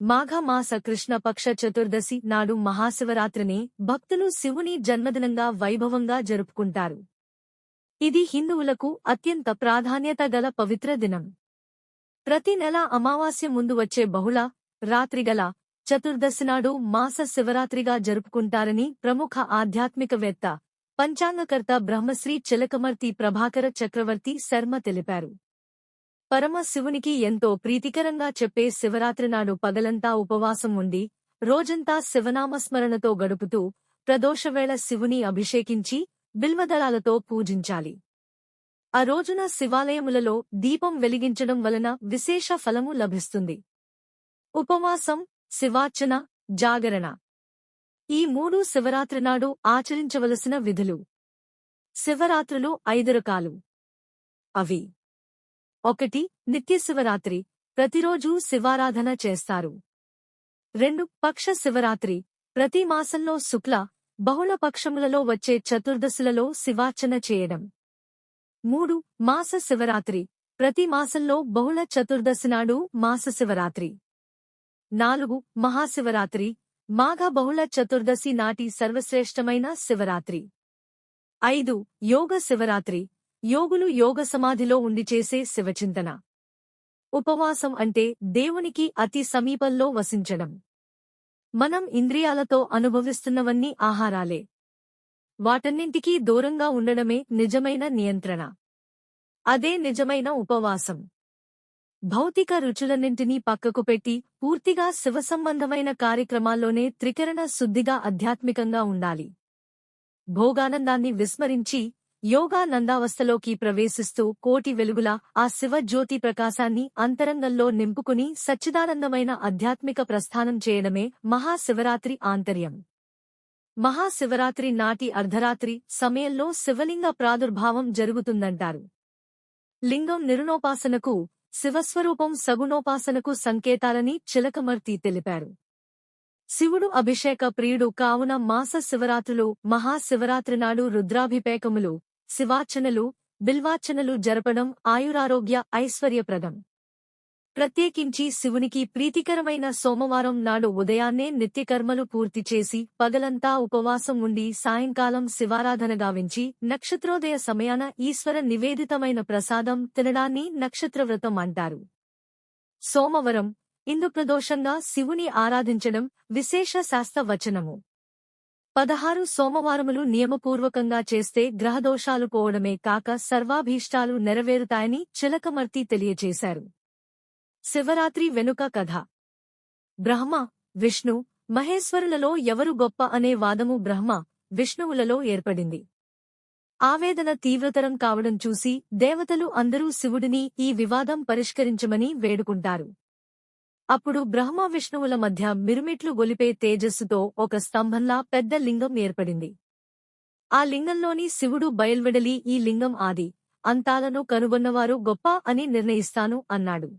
మాఘమాస కృష్ణపక్ష చతుర్దశి నాడు మహాశివరాత్రిని భక్తులు శివుని జన్మదినంగా వైభవంగా జరుపుకుంటారు. ఇది హిందువులకు అత్యంత ప్రాధాన్యత గల పవిత్ర దినం. ప్రతి నెల అమావాస్య ముందు వచ్చే బహుళ రాత్రిగల చతుర్దశి నాడు మాస శివరాత్రిగా జరుపుకుంటారని ప్రముఖ ఆధ్యాత్మికవేత్త పంచాంగకర్త బ్రహ్మశ్రీ చిలకమర్తి ప్రభాకర చక్రవర్తి శర్మ తెలిపారు. పరమ శివునికి ఎంతో ప్రీతికరంగా చెప్పే శివరాత్రి నాడు పగలంతా ఉపవాసం ఉండి రోజంతా శివనామస్మరణతో గడుపుతూ ప్రదోషవేళ శివుని అభిషేకించి బిల్వదళాలతో పూజించాలి. ఆ రోజున శివాలయములలో దీపం వెలిగించడం వలన విశేష ఫలము లభిస్తుంది. ఉపవాసం శివార్చన జాగరణ. ఈ మూడు శివరాత్రి నాడు ఆచరించవలసిన విధులు. శివరాత్రులు ఐదు రకాలు. అవి ఒకటి నిత్య శివరాత్రి. ప్రతిరోజూ శివారాధన చేస్తారు. రెండు పక్ష శివరాత్రి. ప్రతి మాసంలో శుక్ల బహుళ పక్షములలో వచ్చే చతుర్దశులలో శివార్చన చేయడం. మూడు మాస శివరాత్రి. ప్రతి మాసంలో బహుళ చతుర్దశి నాడు మాస శివరాత్రి. నాలుగు మహాశివరాత్రి. మాఘ బహుళ చతుర్దశి నాటి సర్వశ్రేష్టమైన శివరాత్రి. ఐదు యోగ శివరాత్రి. యోగులు యోగ సమాధిలో ఉండి చేసే శివచింతన. ఉపవాసం అంటే దేవునికి అతి సమీపంలో వసించడం. మనం ఇంద్రియాలతో అనుభవిస్తున్నవన్నీ ఆహారాలే. వాటన్నింటికీ దూరంగా ఉండడమే నిజమైన నియంత్రణ. అదే నిజమైన ఉపవాసం. భౌతిక రుచులన్నింటినీ పక్కకు పెట్టి పూర్తిగా శివసంబంధమైన కార్యక్రమాల్లోనే త్రికరణ శుద్ధిగా ఆధ్యాత్మికంగా ఉండాలి. భోగానందాన్ని విస్మరించి యోగానందావస్థలోకి ప్రవేశిస్తూ కోటి వెలుగుల ఆ శివ జ్యోతి ప్రకాశాన్ని అంతరంగంలో నింపుకుని సచ్చిదానందమైన ఆధ్యాత్మిక ప్రస్థానం చేయడమే మహాశివరాత్రి ఆంతర్యం. మహాశివరాత్రి నాటి అర్ధరాత్రి సమయంలో శివలింగ ప్రాదుర్భావం జరుగుతుందంటారు. లింగం నిరుణోపాసనకు శివస్వరూపం సగుణోపాసనకు సంకేతాలని చిలకమర్తి తెలిపారు. శివుడు అభిషేక ప్రియుడు కావున మాస శివరాత్రులు మహాశివరాత్రి నాడు రుద్రాభిషేకములు శివార్చనలు బిల్వార్చనలు జరపడం ఆయురారోగ్య ఐశ్వర్యప్రదం. ప్రత్యేకించి శివునికి ప్రీతికరమైన సోమవారం నాడు ఉదయాన్నే నిత్యకర్మలు పూర్తి చేసి పగలంతా ఉపవాసం ఉండి సాయంకాలం శివారాధన గావించి నక్షత్రోదయ సమయాన ఈశ్వర నివేదితమైన ప్రసాదం తినడాన్ని నక్షత్రవ్రతం అంటారు. సోమవరం ఇందుప్రదోషంగా శివుని ఆరాధించడం విశేష శాస్త్ర వచనము పదహారు సోమవారములు నియమపూర్వకంగా చేస్తే గ్రహదోషాలు పోవడమే కాక సర్వాభీష్టాలు నెరవేరుతాయని చిలకమర్తి తెలియచేశారు శివరాత్రి వెనుక కథ. బ్రహ్మ విష్ణు మహేశ్వరులలో ఎవరు గొప్ప అనే వాదము బ్రహ్మ విష్ణువులలో ఏర్పడింది. ఆవేదన తీవ్రతరం కావడం చూసి దేవతలు అందరూ శివుడిని ఈ వివాదం పరిష్కరించమని వేడుకుంటారు. అప్పుడు బ్రహ్మ విష్ణువుల మధ్య మిరుమిట్లు గొలిపే తేజస్సుతో ఒక స్తంభంలా పెద్ద లింగం ఏర్పడింది. ఆ లింగంలోని శివుడు బయల్వెడలి ఈ లింగం ఆది అంతాలను కనుగొన్నవారు గొప్ప అని నిర్ణయిస్తాను అన్నాడు.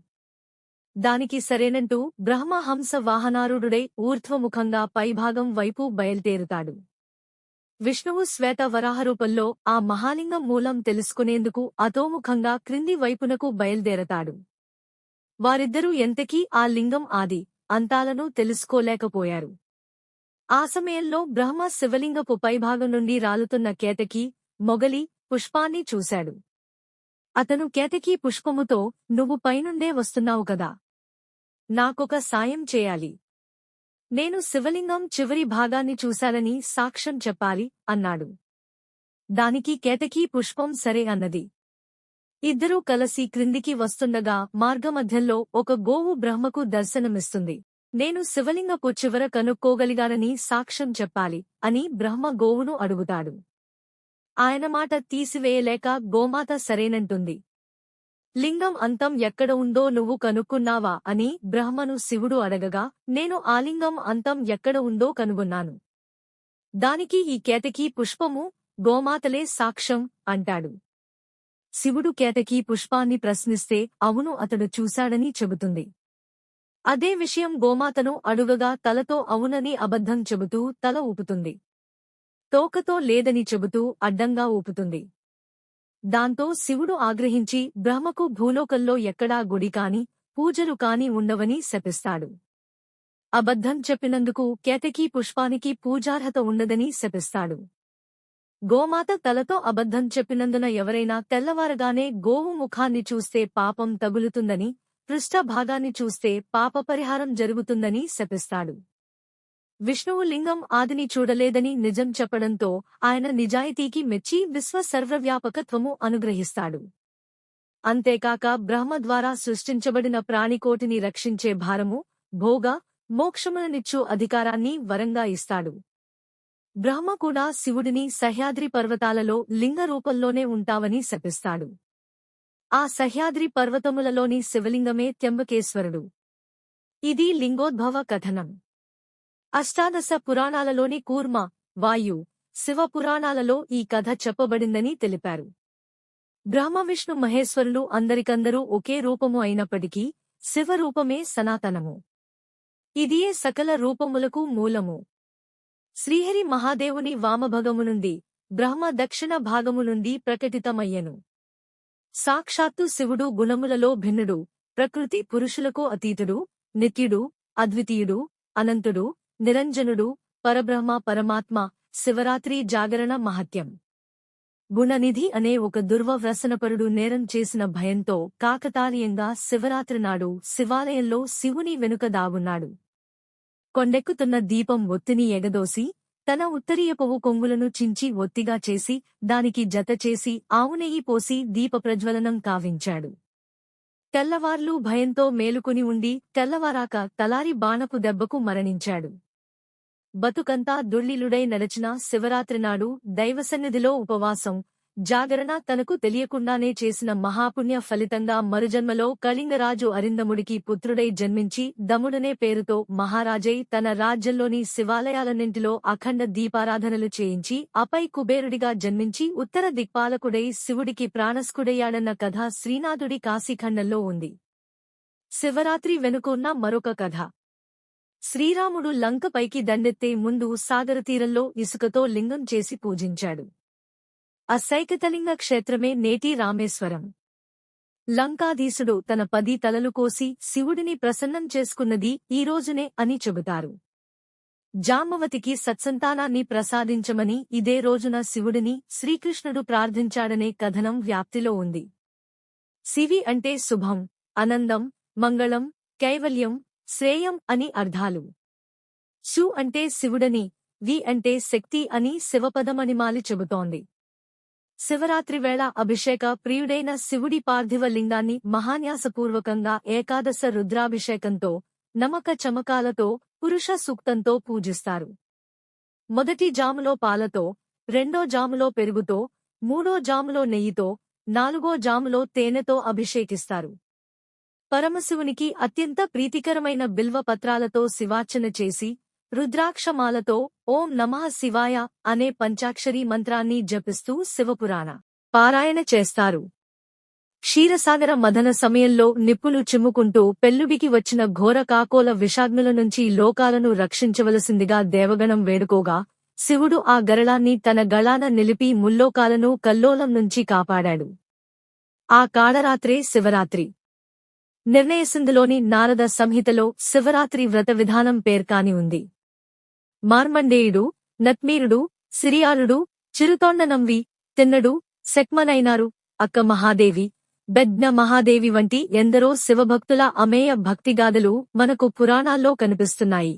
దానికి సరేనంటూ బ్రహ్మ హంస వాహనారూఢుడై ఊర్ధ్వముఖంగా పైభాగం వైపు బయల్దేరుతాడు విష్ణువు శ్వేత వరాహరూపంలో ఆ మహాలింగం మూలం తెలుసుకునేందుకు అతోముఖంగా క్రింది వైపునకు బయల్దేరతాడు. వారిద్దరూ ఎంతకీ ఆ లింగం ఆది అంతాలను తెలుసుకోలేకపోయారు. ఆ సమయంలో బ్రహ్మ శివలింగపు పైభాగం నుండి రాలుతున్న కేతకి మొగలి పుష్పాన్ని చూశాడు. అతను కేతకీ పుష్పముతో నువ్వు పైనుండే వస్తున్నావు కదా. నాకొక సాయం చేయాలి. నేను శివలింగం చివరి భాగాన్ని చూశానని సాక్ష్యం చెప్పాలి అన్నాడు. దానికి కేతకీ పుష్పం సరే అన్నది. ఇద్దరూ కలసి క్రిందికి వస్తుండగా మార్గమధ్యంలో ఒక గోవు బ్రహ్మకు దర్శనమిస్తుంది. నేను శివలింగపు చివర కనుక్కోగలిగానని సాక్ష్యం చెప్పాలి అని బ్రహ్మ గోవును అడుగుతాడు. ఆయన మాట తీసివేయలేక గోమాత సరేనంటుంది. లింగం అంతం ఎక్కడ ఉందో నువ్వు కనుక్కున్నావా అని బ్రహ్మను శివుడు అడగగా నేను ఆలింగం అంతం ఎక్కడ ఉందో కనుగొన్నాను. దానికి ఈ కేతకీ పుష్పము గోమాతలే సాక్ష్యం అంటాడు. శివుడు కేటకీ పుష్పాన్ని ప్రశ్నిస్తే అవును అతడు చూశాడని చెబుతుంది. అదే విషయం గోమాతను అడుగగా తలతో అవునని అబద్ధం చెబుతూ తల ఊపుతుంది. తోకతో లేదని చెబుతూ అడ్డంగా ఊపుతుంది. దాంతో శివుడు ఆగ్రహించి బ్రహ్మకు భూలోకంలో ఎక్కడా గుడి కాని పూజలు కాని ఉండవని శపిస్తాడు. అబద్ధం చెప్పినందుకు కేతకీ పుష్పానికి పూజార్హత ఉండదని శపిస్తాడు. గోమాత తలతో అబద్ధం చెప్పినందున ఎవరైనా తెల్లవారగానే గోవు ముఖాన్ని చూస్తే పాపం తగులుతుందని పృష్ఠభాగాన్ని చూస్తే పాప పరిహారం జరుగుతుందని శపిస్తాడు. విష్ణువు లింగం ఆదిని చూడలేదని నిజం చెప్పడంతో ఆయన నిజాయితీకి మెచ్చి విశ్వ సర్వవ్యాపకత్వము అనుగ్రహిస్తాడు. అంతేకాక బ్రహ్మ ద్వారా సృష్టించబడిన ప్రాణికోటిని రక్షించే భారము భోగ మోక్షములనిచ్చు అధికారాన్ని వరంగా ఇస్తాడు. బ్రహ్మ కూడా శివుడిని సహ్యాద్రి పర్వతాలలో లింగ రూపంలోనే ఉంటావని శపిస్తాడు. ఆ సహ్యాద్రి పర్వతములలోని శివలింగమే త్యంబకేశ్వరుడు ఇది లింగోద్భవ కథనం. అష్టాదశ పురాణాలలోని కూర్మ వాయు శివ పురాణాలలో ఈ కథ చెప్పబడిందని తెలిపారు. బ్రహ్మ విష్ణు మహేశ్వరులు అందరికందరూ ఒకే రూపము అయినప్పటికీ శివరూపమే సనాతనము. ఇదియే సకల రూపములకు మూలము. శ్రీహరి మహాదేవుని వామభగము నుండి బ్రహ్మ దక్షిణ భాగము నుండి ప్రకటితమయ్యెను. సాక్షాత్తు శివుడు గుణములలో భిన్నుడు ప్రకృతి పురుషులకు అతీతుడు నిత్యుడు అద్వితీయుడు అనంతుడు నిరంజనుడు పరబ్రహ్మ పరమాత్మ శివరాత్రి జాగరణ మహత్యం. గుణనిధి అనే ఒక దుర్వవ్రసనపరుడు నేరం చేసిన భయంతో కాకతాళీయంగా శివరాత్రి నాడు శివాలయంలో శివుని వెనుక దాగున్నాడు. కొండెక్కుతున్న దీపం ఒత్తిని ఎగదోసి తన ఉత్తరీయపువు కొంగులను చించి ఒత్తిగా చేసి దానికి జతచేసి ఆవునెయ్యి పోసి దీపప్రజ్వలనం కావించాడు. తెల్లవార్లు భయంతో మేలుకుని ఉండి తెల్లవారాక తలారి బాణపు దెబ్బకు మరణించాడు. బతుకంతా దుర్లిలుడై నడచిన శివరాత్రినాడు దైవసన్నిధిలో ఉపవాసం జాగరణ తనకు తెలియకుండానే చేసిన మహాపుణ్య ఫలితంగా మరుజన్మలో కళింగరాజు అరిందముడికి పుత్రుడై జన్మించి దముడనే పేరుతో మహారాజై తన రాజ్యంలోని శివాలయాలన్నింటిలో అఖండ దీపారాధనలు చేయించి అపై కుబేరుడిగా జన్మించి ఉత్తర దిక్పాలకుడై శివుడికి ప్రాణస్కుడయ్యాడన్న కథ శ్రీనాథుడి కాశీఖండంలో ఉంది. శివరాత్రి వెనుకున్న మరొక కథ. శ్రీరాముడు లంకపైకి దండెత్తే ముందు సాగరతీరంలో ఇసుకతో లింగం చేసి పూజించాడు. అసైకతలింగ క్షేత్రమే నేటి రామేశ్వరం. లంకాధీసుడు తన పది తలలు కోసి శివుడిని ప్రసన్నం చేసుకున్నది ఈ రోజునే అని చెబుతారు. జామవతికి సత్సంతానాన్ని ప్రసాదించమని ఇదే రోజున శివుడిని శ్రీకృష్ణుడు ప్రార్థించాడనే కథనం వ్యాప్తిలో ఉంది. శివి అంటే శుభం అనందం మంగళం కైవల్యం శ్రేయం అని అర్థాలు శు అంటే శివుడని వి అంటే శక్తి అని శివపదమణిమాలి చెబుతోంది. శివరాత్రి వేళ అభిషేక ప్రియుడైన శివుడి పార్థివ లింగాన్ని మహాన్యాసపూర్వకంగా ఏకాదశ రుద్రాభిషేకంతో నమక చమకాలతో పురుష సూక్తంతో పూజిస్తారు. మొదటి జాములో పాలతో రెండో జాములో పెరుగుతో మూడో జాములో నెయ్యితో నాలుగో జాములో తేనెతో అభిషేకిస్తారు. పరమశివునికి అత్యంత ప్రీతికరమైన బిల్వ పత్రాలతో శివార్చన చేసి రుద్రాక్షమాలతో ఓం నమః శివాయ అనే పంచాక్షరీ మంత్రాన్ని జపిస్తూ శివపురాణ పారాయణ చేస్తారు. క్షీరసాగర మదన సమయంలో నిప్పులు చిమ్ముకుంటూ పెల్లుబికి వచ్చిన ఘోర కాకోల విషాగ్నుల నుంచి లోకాలను రక్షించవలసిందిగా దేవగణం వేడుకోగా శివుడు ఆ గరళాన్ని తన గళాన నిలిపి ముల్లోకాలను కల్లోలం నుంచి కాపాడాడు. ఆ కాడరాత్రే శివరాత్రి. నిర్ణయసిందులోని నారద సంహితలో శివరాత్రి వ్రత విధానం పేర్కాని ఉంది. మార్మండేయుడు నత్మీరుడు సిరియాలుడు చిరుతోండనంవి తిన్నడు సెక్మనైనారు అక్క మహాదేవి బెద్న మహాదేవి వంటి ఎందరో శివభక్తుల అమేయ భక్తిగాథలు మనకు పురాణాల్లో కనిపిస్తున్నాయి.